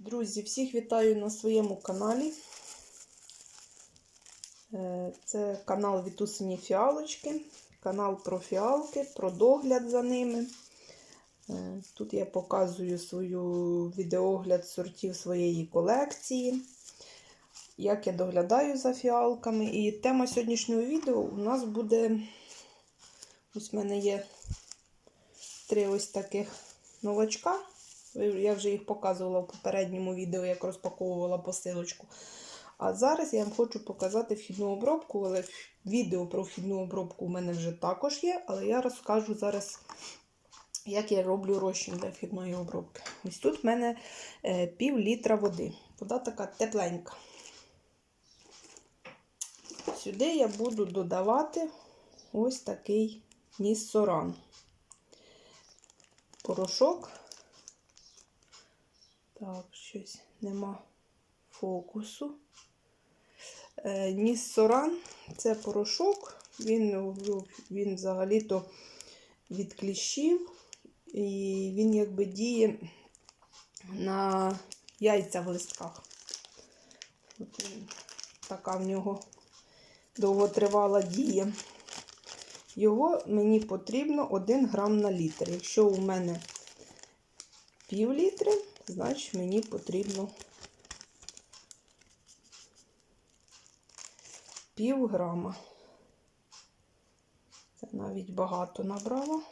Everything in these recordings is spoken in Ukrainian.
Друзі, всіх вітаю на своєму каналі. Е, Це канал Вітусині Фіалочки, канал про фіалки, про догляд за ними. Е, Тут я показую свою відеогляд сортів своєї колекції, як я доглядаю за фіалками. І тема сьогоднішнього відео у нас буде. Ось в мене є три ось таких новачка. Я вже їх показувала в попередньому відео, як розпаковувала посилочку. А зараз я вам хочу показати вхідну обробку, але відео про вхідну обробку у мене вже також є, але я розкажу зараз, як я роблю розчин для вхідної обробки. Ось тут в мене е, пів літра води. Вода така тепленька. Сюди я буду додавати ось такий ніссоран. Порошок. Так, щось нема фокусу. Е, Ніссоран це порошок, він, він взагалі-то від кліщів, і він якби діє на яйця в листках. От така в нього довготривала дія. Його мені потрібно 1 грам на літр. Якщо у мене пів літри, значить мені потрібно пів грама. Це навіть багато набрала.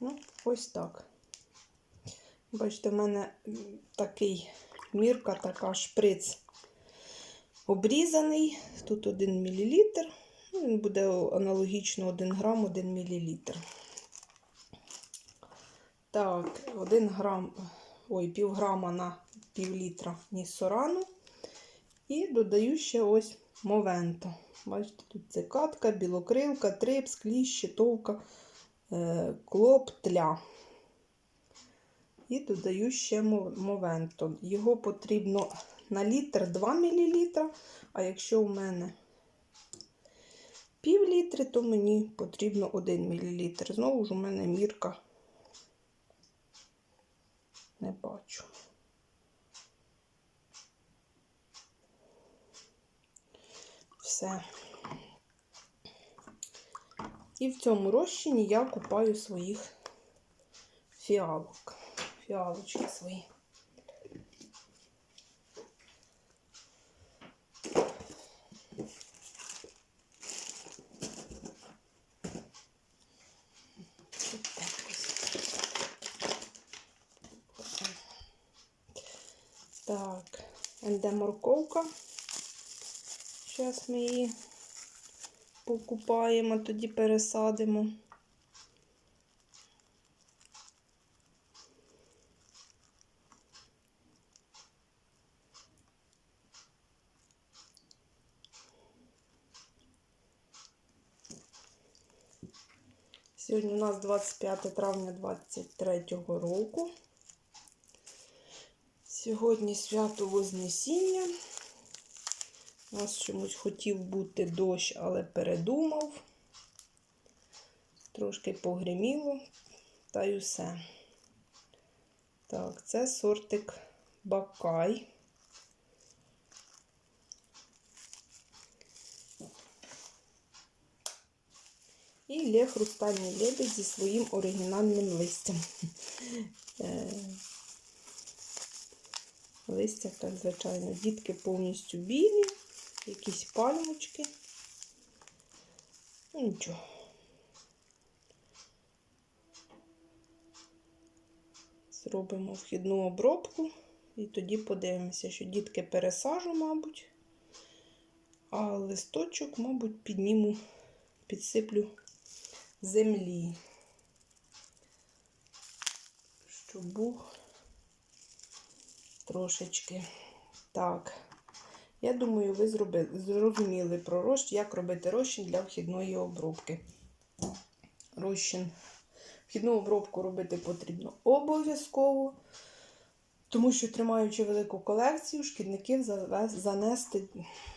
Ну, ось так. Бачите, в мене такий мірка, така шприц обрізаний. Тут 1 мл. Він буде аналогічно 1 грам, 1 мл. Так, 1 грам, ой, пів грама на пів літра ніссорану. І додаю ще ось мовенто. Бачите, тут цикатка, білокрилка, трипс, кліщ, щитовка, е, клоп, тля. І додаю ще мовенто. Його потрібно на літр 2 мл, а якщо у мене пів літри, то мені потрібно 1 мл. Знову ж у мене мірка не бачу. Все. І в цьому розчині я купаю своїх фіалок. Фіалочки свої. Так, де морковка. Зараз ми її покупаємо, тоді пересадимо. Сьогодні у нас 25 травня 23 року. Сьогодні свято Вознесіння. У нас чомусь хотів бути дощ, але передумав. Трошки погриміло, та й усе. Так, це сортик Бакай. І Лє Хрустальний лебедь зі своїм оригінальним листям. Листя, так, звичайно, дітки повністю білі, якісь пальмочки. Ну, нічого. Зробимо вхідну обробку і тоді подивимося, що дітки пересажу, мабуть, а листочок, мабуть, підніму, підсиплю землі, щоб був трошечки. Так, я думаю, ви зрозуміли про розчин, як робити розчин для вхідної обробки. Розчин. Вхідну обробку робити потрібно обов'язково, тому що, тримаючи велику колекцію, шкідників занести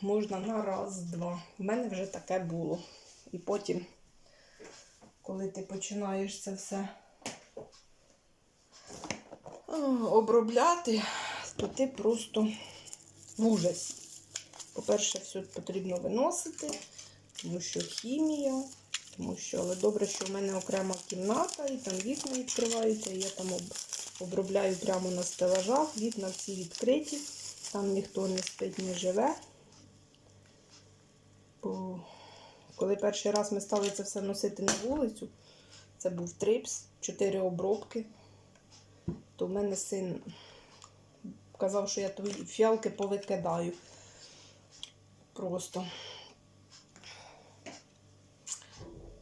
можна на раз-два. У мене вже таке було. І потім, коли ти починаєш це все обробляти, то ти просто в ужасі. По-перше, все потрібно виносити, тому що хімія, тому що, але добре, що в мене окрема кімната, і там вікна відкриваються, і я там обробляю прямо на стелажах, вікна всі відкриті, там ніхто не спить, не живе. Бо коли перший раз ми стали це все носити на вулицю, це був трипс, чотири обробки, то в мене син казав, що я твої фіалки повикидаю. Просто.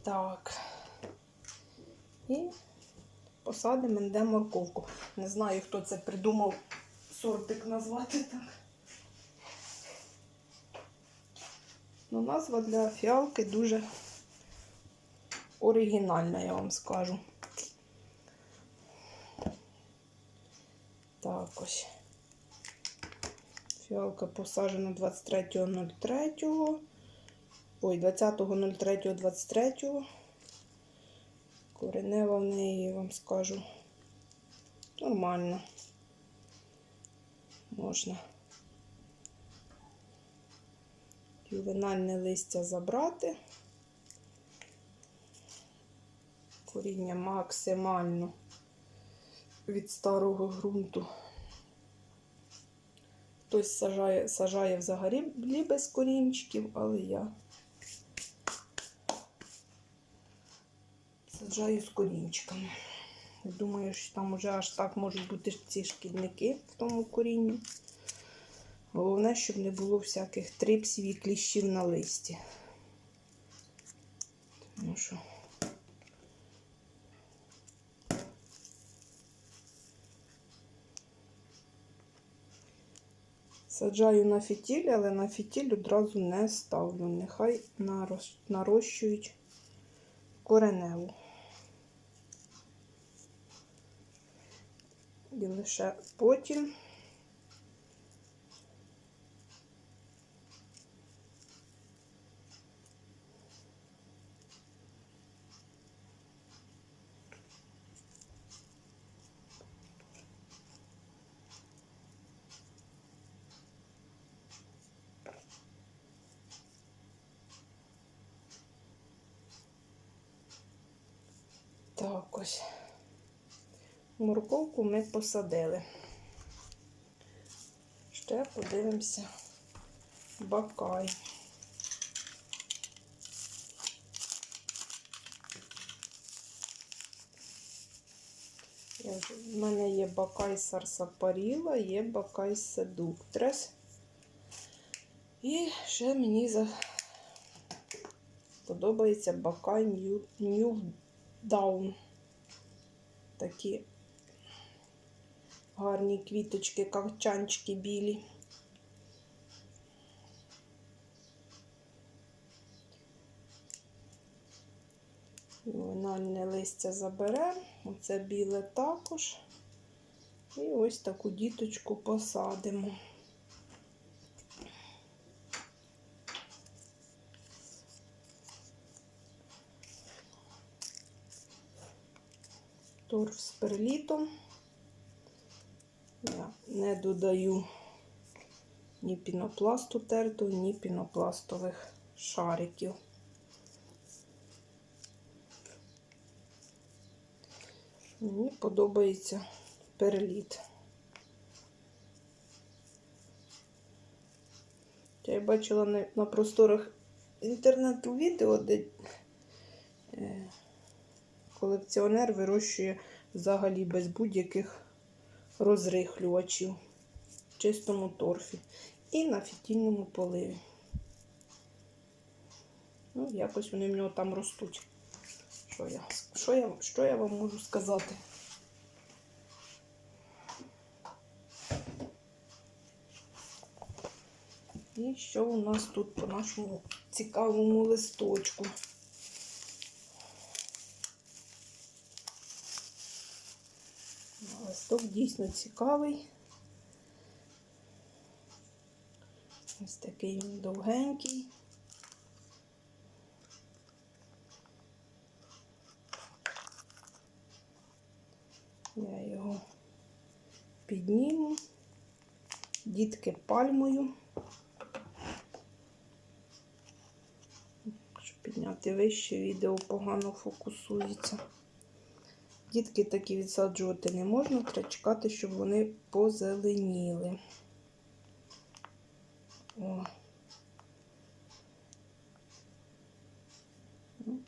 Так. І посадимо де морковку. Не знаю, хто це придумав сортик назвати так. Ну, назва для фіалки дуже оригінальна, я вам скажу. Так ось. Фіалка посаджена 23.03. Ой, 20.03.23. Коренева в неї, вам скажу. Нормально. Можна. Ювенальне листя забрати. Коріння максимально від старого ґрунту. Хтось сажає, сажає взагалі без корінчиків, але я саджаю з корінчиками. Думаю, що там вже аж так можуть бути ці шкідники в тому корінні. Головне, щоб не було всяких трипсів і кліщів на листі. Тому що Саджаю на фітіль, але на фітіль одразу не ставлю. Нехай нарощують кореневу. І лише потім так ось. Морковку ми посадили. Ще подивимося бакай. В мене є бакай сарсапаріла, є бакай седуктрес. І ще мені за... подобається бакай Нью Даун. Такі гарні квіточки, кавчанчики білі. Винальне листя заберемо, оце біле також. І ось таку діточку посадимо. Торф з перлітом. Я не додаю ні пінопласту терту, ні пінопластових шариків. Мені подобається перліт. Я бачила на, просторах інтернету відео, де колекціонер вирощує взагалі без будь-яких розрихлювачів в чистому торфі і на фітільному поливі. Ну, якось вони в нього там ростуть. Що я, що я, що я вам можу сказати? І що у нас тут по нашому цікавому листочку? Листок дійсно цікавий. Ось такий він довгенький. Я його підніму. Дітки пальмою. Щоб підняти вище, відео погано фокусується. Дітки такі відсаджувати не можна, треба чекати, щоб вони позеленіли. О. Ну,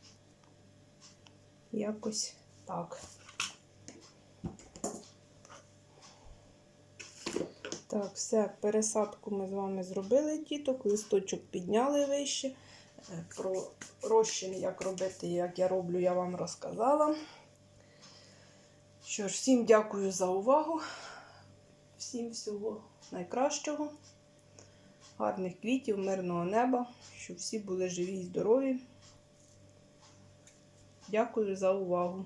Якось так. Так, все, пересадку ми з вами зробили діток, листочок підняли вище. Е, Про розчин, як робити, як я роблю, я вам розказала. Що ж, всім дякую за увагу. Всім всього найкращого. Гарних квітів, мирного неба, щоб всі були живі і здорові. Дякую за увагу.